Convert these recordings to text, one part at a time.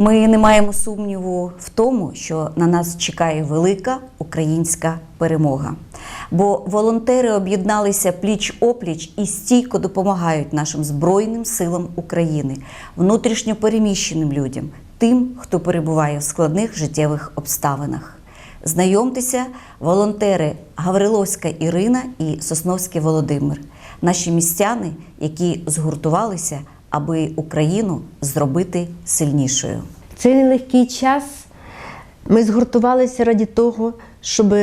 Ми не маємо сумніву в тому, що на нас чекає велика українська перемога. Бо волонтери об'єдналися пліч опліч і стійко допомагають нашим Збройним силам України, внутрішньо переміщеним людям, тим, хто перебуває в складних життєвих обставинах. Знайомтеся, волонтери Гавриловська Ірина і Сосновський Володимир, наші містяни, які згуртувалися, аби Україну зробити сильнішою. Цей нелегкий час ми згуртувалися раді того, щоб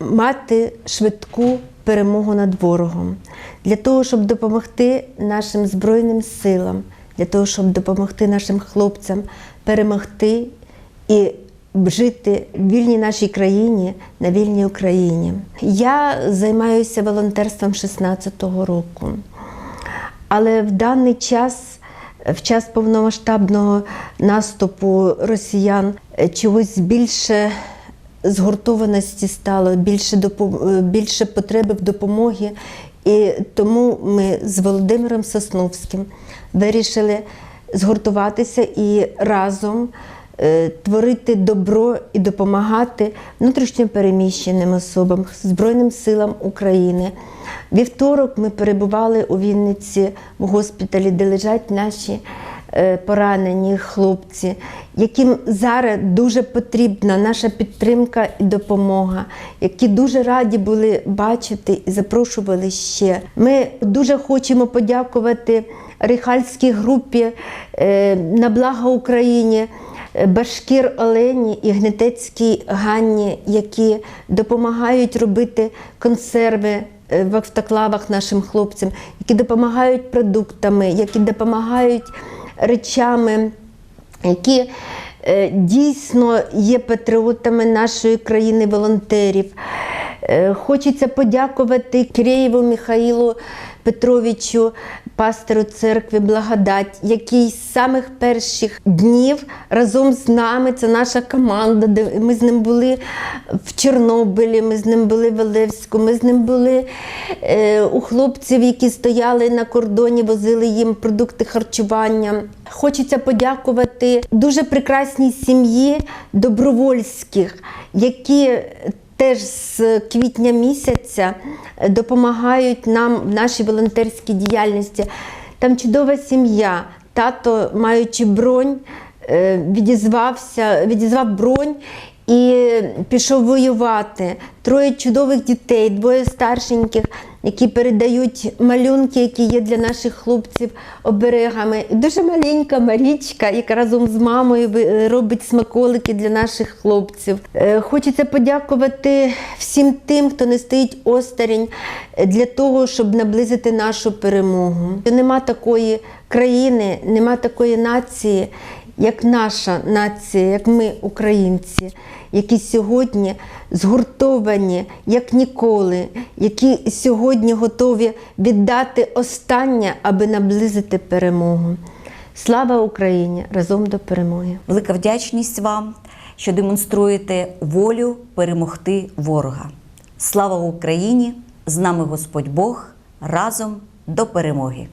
мати швидку перемогу над ворогом, для того, щоб допомогти нашим Збройним силам, для того, щоб допомогти нашим хлопцям перемогти і жити в вільній нашій країні на вільній Україні. Я займаюся волонтерством 16-го року. Але в даний час, в час повномасштабного наступу росіян, е, чогось більше згуртованості стало, більше, допо- е, більше потреби в допомогі. І тому ми з Володимиром Сосновським вирішили згуртуватися і разом творити добро і допомагати внутрішньо переміщеним особам, Збройним силам України. Вівторок ми перебували у Вінниці в госпіталі, де лежать наші е, поранені хлопці, яким зараз дуже потрібна наша підтримка і допомога, які дуже раді були бачити і запрошували ще. Ми дуже хочемо подякувати Рихальській групі е, на благо Україні. Башкір Олені і Гнетецькій Ганні, які допомагають робити консерви е, в автоклавах нашим хлопцям, які допомагають продуктами, які допомагають речами, які е, дійсно є патріотами нашої країни, волонтерів. Е, Хочеться подякувати Киреєву Михаїлу Петровичу, пастору церкви Благодать, який з самих перших днів разом з нами, це наша команда, де ми з ним були в Чорнобилі, ми з ним були в Олевську, ми з ним були е, у хлопців, які стояли на кордоні, возили їм продукти харчування. Хочеться подякувати дуже прекрасній сім'ї добровольських, які теж з квітня місяця допомагають нам в нашій волонтерській діяльності. Там чудова сім'я. Тато, маючи бронь, е, відізвався, відізвав бронь і пішов воювати. Троє чудових дітей, двоє старшеньких, які передають малюнки, які є для наших хлопців оберегами. І дуже маленька Марічка, яка разом з мамою робить смаколики для наших хлопців. Е, Хочеться подякувати всім тим, хто не стоїть осторонь е, для того, щоб наблизити нашу перемогу. Нема такої країни, нема такої нації, як наша нація, як ми, українці, які сьогодні згуртовані, як ніколи, які сьогодні готові віддати останнє, аби наблизити перемогу. Слава Україні! Разом до перемоги! Велика вдячність вам, що демонструєте волю перемогти ворога. Слава Україні! З нами Господь Бог разом до перемоги!